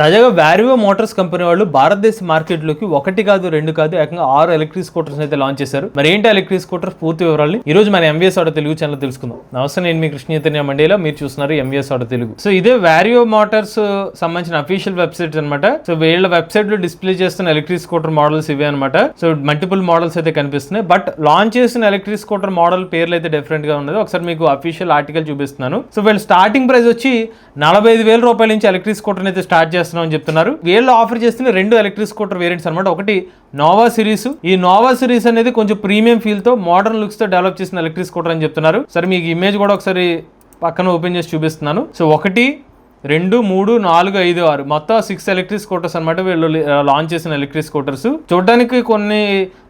తాజాగా వారివో Motors company వాళ్ళు భారతదేశ మార్కెట్లోకి ఒకటి కాదు రెండు కాదు ఏకంగా ఆరు ఎలక్ట్రిక్ స్కూటర్స్ అయితే లాంచ్ చేశారు. మరి ఏంటి ఎలక్ట్రిక్ స్కూటర్స్? పూర్తి వివరాలు ఈ రోజు మన ఎంవిఎస్ ఆడ తెలుగు ఛానల్ తెలుసుకుందాం. నమస్తే నేను మీ కృష్ణతన్య మండేలో. మీరు చూస్తున్నారు ఎంవిఎస్ ఆడ తెలుగు. సో ఇదే వారియో మోటార్స్ సంబంధించిన అఫీషియల్ వెబ్సైట్ అనమాట సో వీళ్ళ వెబ్సైట్లో డిస్ప్లే చేస్తున్న ఎలక్ట్రిక్ స్కూటర్ మోడల్స్ ఇవే అనమాట సో మల్టిపుల్ మోడల్స్ అయితే కనిపిస్తున్నాయి. బట్ లాంచ్ చేసిన ఎలక్ట్రిక్ స్కూటర్ మోడల్ పేర్లు అయితే డిఫరెంట్గా ఉన్నది. ఒకసారి మీకు అఫీషియల్ ఆర్టికల్ చూపిస్తున్నాను. సో వీళ్ళు స్టార్టింగ్ ప్రైస్ వచ్చి నలభై ఐదు వేల రూపాయల నుంచి ఎలక్ట్రిక్ స్కూటర్ అయితే స్టార్ట్ చేస్తున్నాం అని చెప్తున్నారు. వీళ్ళు ఆఫర్ చేస్తున్న రెండు ఎలక్ట్రిక్ స్కూటర్ వేరియంట్స్ అనమాట ఒకటి నోవా సిరీస్ ఈ నోవా సిరీస్ అనేది కొంచెం ప్రీమియం ఫీల్తో మోడర్న్ లుక్స్తో డెవలప్ చేసిన ఎలక్ట్రిక్ స్కూటర్ అని చెప్తున్నారు. సరే మీకు ఇమేజ్ కూడా ఒకసారి పక్కన ఓపెన్ చేసి చూపిస్తున్నాను. సో ఒకటి రెండు మూడు నాలుగు ఐదు ఆరు. మొత్తం సిక్స్ ఎలక్ట్రిక్ స్కూటర్స్ అనమాట వీళ్ళు లాంచ్ చేసిన ఎలక్ట్రిక్ స్కూటర్స్ చూడడానికి కొన్ని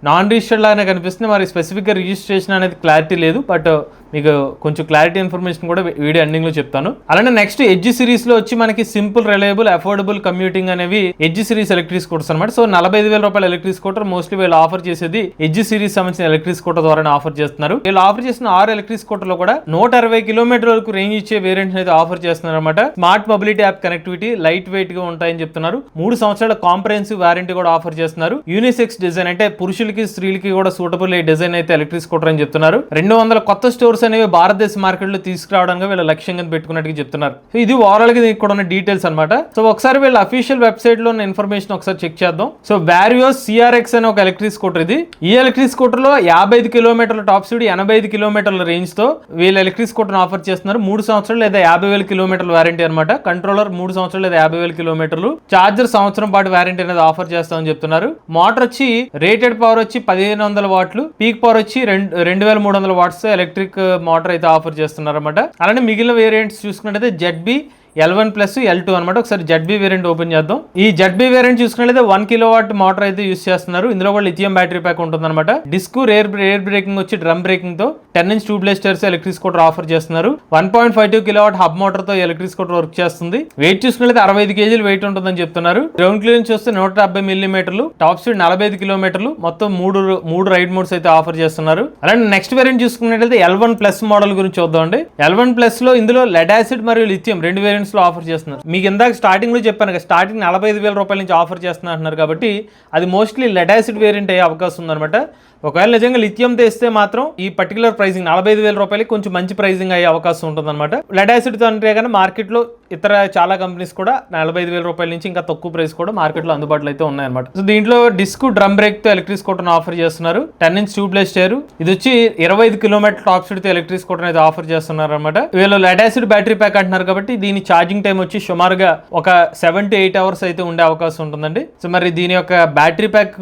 నాన్ రిజిస్టర్డ్ లాగానే కనిపిస్తుంది. మరి స్పెసిఫిక్గా రిజిస్ట్రేషన్ అనేది క్లారిటీ లేదు. బట్ uh, మీకు కొంచెం క్లారిటీ ఇన్ఫర్మేషన్ కూడా వీడియో ఎండింగ్లో చెప్తాను. అలానే నెక్స్ట్ ఎడ్జ్ సిరీస్లో వచ్చి మనకి సింపుల్ రిలయబుల్ అఫోర్డబుల్ కమ్యూటింగ్ అనేవి ఎడ్జ్ సిరీస్ ఎలక్ట్రిక్ స్కూటర్స్ అనమాట సో నలభై ఐదు వేల రూపాయల ఎలక్ట్రిక్ స్కూటర్ మోస్ట్లీ వీళ్ళు ఆఫర్ చేసేది ఎడ్జ్ సిరీస్ సంబంధించిన ఎలక్ట్రిక్ స్కూటర్ ద్వారా ఆఫర్ చేస్తున్నారు. వీళ్ళు ఆఫర్ చేసిన ఆరు ఎలక్ట్రిక్ స్కూటర్లో కూడా నూట అరవై కిలోమీటర్ వరకు రేంజ్ ఇచ్చే వేరియంట్స్ అయితే ఆఫర్ చేస్తున్నారు అనమాట smart mobility app connectivity light వెయిట్గా ఉంటాయని చెప్తున్నారు. మూడు సంవత్సరాల కాంప్రహెన్సివ్ వారంటీ కూడా ఆఫర్ చేస్తున్నారు. యూనిసెక్స్ డిజైన్ అంటే పురుషులకి స్త్రీలకి కూడా సూటబుల్ ఈ డిజైన్ అయితే ఎలక్ట్రిక్ స్కూటర్ అని చెప్తున్నారు. రెండు వందల కొత్త స్టోర్స్ అనేవి భారతదేశ మార్కెట్లో తీసుకురావడానికి వీళ్ళ లక్ష్యంగా పెట్టుకున్నట్టుగా చెప్తున్నారు. సో ఇది ఓవరాల్గా ఇక్కడ ఉన్న డీటెయిల్స్ అనమాట సో ఒకసారి వీళ్ళ అఫీషియల్ వెబ్సైట్లో ఉన్న ఇన్ఫర్మేషన్ ఒకసారి చెక్ చేద్దాం. సో వారియో సిఆర్ఎక్స్ అనే ఒక ఎలక్ట్రిక్ స్కూటర్ ఇది. ఈ ఎలక్ట్రిక్ స్కూటర్లో యాభై ఐదు కిలోమీటర్ల టాప్ స్పీడ్ ఎనభై ఐదు కిలోమీటర్ల రేంజ్తో వీళ్ళు ఎలక్ట్రిక్ స్కూటర్ ఆఫర్ చేస్తున్నారు. మూడు సంవత్సరాలు లేదా యాభై వేల కిలోమీటర్ల వారంటీ అనమాట కంట్రోలర్ మూడు సంవత్సరాలు లేదా యాభై వేల కిలోమీటర్లు. చార్జర్ సంవత్సరం పాటు వారంటీ అనేది ఆఫర్ చేస్తామని చెప్తున్నారు. మోటార్ వచ్చి రేటెడ్ పవర్ వచ్చి పదిహేను వందల వాట్లు పీక్ పవర్ వచ్చి రెండు రెండు వేల మూడు వందల వాట్స్ ఎలక్ట్రిక్ మోటార్ అయితే ఆఫర్ చేస్తున్నారన్నమాట. అలానే మిగిలిన వేరియంట్స్ చూసుకున్నట్టయితే ZB L one plus L two అనమాట ఒకసారి జడ్బీ వేరియంట్ ఓపెన్ చేద్దాం. ఈ జడ్బీ వేరియంట్ చూసుకున్నట్లయితే వన్ కిలో వాట్ మోటార్ అయితే యూస్ చేస్తున్నారు. ఇందులో కూడా లిథియం బ్యాటరీ ప్యాక్ ఉంటుంది అనమాట డిస్క్ రేర్ రేర్ బ్రేకింగ్ వచ్చి డ్రమ్ బ్రేకింగ్తో టెన్ ఇంచ్ ట్యూబ్ స్టర్స్ ఎలక్ట్రిక్ స్కూటర్ ఆఫర్ చేస్తున్నారు. One point five two kilowatt hub మోటార్తో electric scooter work చేస్తుంది. వెయిట్ చూసుకున్నట్లయితే అరవై ఐదు కేజీలు వెయిట్ ఉంటుందని చెప్తున్నారు. గ్రౌండ్ క్లియరెన్స్ చూస్తే నూట డెబ్బై మిల్లీమీటర్లు టాప్ స్పీడ్ నలభై ఐదు కిలోమీటర్లు మొత్తం మూడు మూడు రైడ్ మోడ్స్ అయితే ఆఫర్ చేస్తున్నారు. అలాగే నెక్స్ట్ వేరియంట్ చూసుకున్నట్లయితే ఎల్ వన్ ప్లస్ మోడల్ గురించి చూద్దామండి. ఎల్ వన్ ప్లస్లో ఇందులో లెడ్ యాసిడ్ మరియు లిథియం రెండు వేరియంట్ లో ఆఫర్ చేస్తున్నారు. మీకు ఇందాక స్టార్టింగ్లో చెప్పాను కదా స్టార్టింగ్ నలభై ఐదు వేల రూపాయల నుంచి ఆఫర్ చేస్తున్నారు కాబట్టి అది మోస్ట్లీ లెడాసిడ్ వేరియంట్ అయ్యే అవకాశం ఉందన్నమాట. ఒకవేళ నిజంగా లిథియం తెస్తే మాత్రం ఈ పర్టికులర్ ప్రైసింగ్ నలభై ఐదు వేల రూపాయలకి కొంచెం మంచి ప్రైసింగ్ అయ్యే అవకాశం ఉంటుంది అనమాట లెడ్ యాసిడ్ అంటే కానీ మార్కెట్లో ఇతర చాలా కంపెనీస్ కూడా నలభై ఐదు వేల రూపాయల నుంచి ఇంకా తక్కువ ప్రైస్ కూడా మార్కెట్లో అందుబాటులో అయితే ఉన్నాయన్నమాట. సో దీంట్లో డిస్క్ డ్రమ్ బ్రేక్తో ఎలక్ట్రిక్ స్కూటర్ ఆఫర్ చేస్తున్నారు. టెన్ ఇంచ్ ట్యూబ్లెస్ టైర్ ఇది వచ్చి ఇరవై ఐదు కిలోమీటర్ టాప్ స్పీడ్తో ఎలక్ట్రిక్ స్కూటర్ అయితే ఆఫర్ చేస్తున్నారు అనమాట వీళ్ళు లెడ్ యాసిడ్ బ్యాటరీ ప్యాక్ అంటున్నారు కాబట్టి దీని ఛార్జింగ్ టైం వచ్చి సుమారుగా ఒక సెవెన్ టు ఎయిట్ అవర్స్ అయితే ఉండే అవకాశం ఉంటుందండి. సో మరి దీని యొక్క బ్యాటరీ ప్యాక్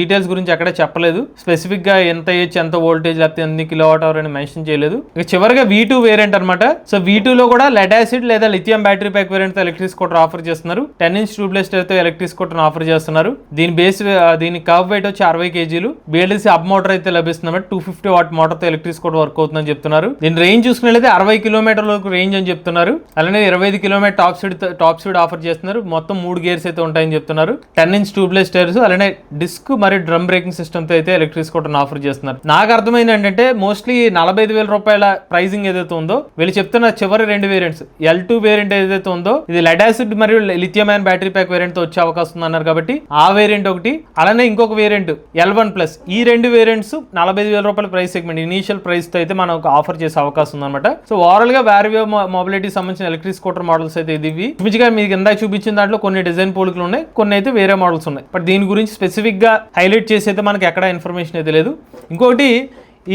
డీటెయిల్స్ గురించి ఎక్కడ చెప్పలేదు. స్పెసిఫిక్ స్పెసిఫిక్గా ఎంత ఏజ్ ఎంత వోల్టేజ్ లేకపోతే ఎన్ని కిలో వాట్ అవర్ అని మెన్షన్ చేయలేదు. ఇక చివరిగా వీ టూ వేరియంట్ అనమాట సో వీ టూ లో కూడా లెడ్ యాసిడ్ లేదా lithium battery pack variant electric scooter offer చేస్తున్నారు. టెన్ ఇంచ్ ట్యూబ్లెస్తో ఎలక్ట్రిక్ స్కూటర్ ఆఫర్ చేస్తున్నారు. దీని బేస్ దీని కవ్ వెయిట్ వచ్చి అరవై కేజీలు. బిఎల్డిసి అప్ మోటార్ అయితే లభిస్తుంది టూ ఫిఫ్టీ వాట్ మోటార్తో ఎలక్ట్రిక్ స్కూటర్ వర్క్ అవుతుందని చెప్తున్నారు. దీని రేంజ్ చూసుకున్నట్లయితే అరవై కిలోమీటర్ల వరకు రేంజ్ అని చెప్తున్నారు. అలానే ఇరవై ఐదు kilometre top speed top speed offer చేస్తున్నారు. మొత్తం మూడు గేర్స్ అయితే ఉంటాయని చెప్తున్నారు. టెన్ ఇంచ్ ట్యూబ్లెస్ టైర్స్ అలానే డిస్క్ మరియు డ్రమ్ బ్రేకింగ్ సిస్టమ్తో అయితే ఎలక్ట్రిక్ స్కూటర్ ఆఫర్ చేస్తున్నారు. నాకు అర్థమైంది ఏంటంటే మోస్ట్లీ నలభై ఐదు వేల రూపాయల ప్రైసింగ్ ఏదైతే ఉందో వీళ్ళు చెప్తున్న చివరి రెండు వేరియంట్స్ ఎల్ టూ వేరియంట్ ఏదైతే ఉందో ఇది లెడ్ యాసిడ్ మరియు లిథియం అయన్ బ్యాటరీ ప్యాక్ వేరియంట్తో వచ్చే అవకాశం ఉంది అన్నారు కాబట్టి ఆ వేరియంట్ ఒకటి అలానే ఇంకొక వేరియంట్ ఎల్ వన్ ప్లస్ ఈ రెండు వేరియంట్స్ నలభై ఐదు వేల రూపాయల ప్రైస్ సెగ్మెంట్ ఇనీషియల్ ప్రైస్తో అయితే మనం ఆఫర్ చేసే అవకాశం ఉందన్నమాట. సో ఓవరాల్గా వారివే మొబిలిటీ సంబంధించిన ఎలక్ట్రిక్ స్కూటర్ మోడల్స్ అయితే ఇది ఇవి. చూపించగా మీకు ఇందాక చూపించిన దాంట్లో కొన్ని డిజైన్ పోలికలు ఉన్నాయి కొన్ని అయితే వేరే మోడల్స్ ఉన్నాయి. బట్ దీని గురించి స్పెసిఫిక్గా హైలైట్ చేసి అయితే మనకి ఎక్కడ ఇన్ఫర్మేషన్ అయితే లేదు. ఇంకోటి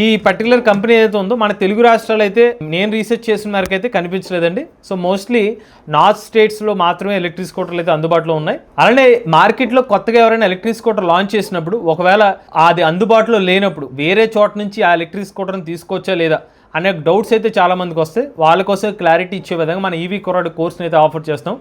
ఈ పర్టికులర్ కంపెనీ ఏదైతే ఉందో మన తెలుగు రాష్ట్రాలు అయితే నేను రీసెర్చ్ చేసిన వరకు అయితే కనిపించలేదండి. సో మోస్ట్లీ నార్త్ స్టేట్స్లో మాత్రమే ఎలక్ట్రిక్ స్కూటర్లు అయితే అందుబాటులో ఉన్నాయి. అలానే మార్కెట్లో కొత్తగా ఎవరైనా ఎలక్ట్రిక్ స్కూటర్ లాంచ్ చేసినప్పుడు ఒకవేళ అది అందుబాటులో లేనప్పుడు వేరే చోట నుంచి ఆ ఎలక్ట్రిక్ స్కూటర్ని తీసుకోవచ్చా లేదా అనే డౌట్స్ అయితే చాలా మందికి వస్తాయి. వాళ్ళ కోసం క్లారిటీ ఇచ్చే విధంగా మన ఈవీ కొరాడు కోర్స్ని అయితే ఆఫర్ చేస్తాం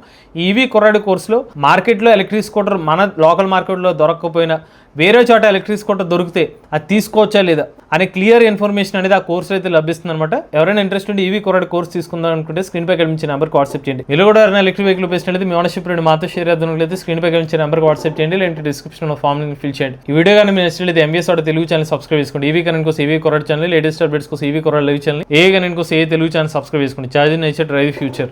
ఈవీ కొరాడు కోర్సులో మార్కెట్లో ఎలక్ట్రిక్ స్కూటర్ మన లోకల్ మార్కెట్లో దొరకకపోయినా వేరే చోట ఎలక్ట్రిక్ స్కూటర్ దొరికితే అది తీసుకోవచ్చా లేదా అనే క్లియర్ ఇన్ఫర్మేషన్ అనేది ఆ కోర్స్ అయితే లభిస్తుంది అనమాట ఎవరైనా ఇంట్రెస్ట్ ఉంటే ఈవీ కొరాడు కోర్స్ తీసుకుందాం అనుకుంటే స్క్రీన్ పై కనిపించిన నెంబర్కి వాట్సాప్ చేయండి. మీరు కూడా ఎవరైనా ఎలక్ట్రిక్ వెహికల్ ఉపయోగించినట్లయితే మీ ఓనర్షిప్ రెండు మాతో షేర్ అయితే స్క్రీన్ పై కనిపించిన నెంబర్కి వాట్సాప్ చేయండి. లేదంటే డిస్క్రిప్షన్లో ఫామ్ ఫిల్ చేయండి. ఈ వీడియో కానీ మీరు నచ్చినట్లయితే MBS auto Telugu channel subscribe చేసుకోండి. ఈవీ కరెంట్ కోసం ఈవీ కొరాడు ఛానల్ లేటెస్ట్ అప్డేట్స్ కోసం ఈవీ కొరాడు లైవ్ ఛానల్ ఏ నేను కోసం ఏ తెలుగు ఛానల్ సబ్స్క్రైబ్ చేసుకోండి ఛార్జింగ్ నేచర్ డ్రైవ్ ఫ్యూచర్.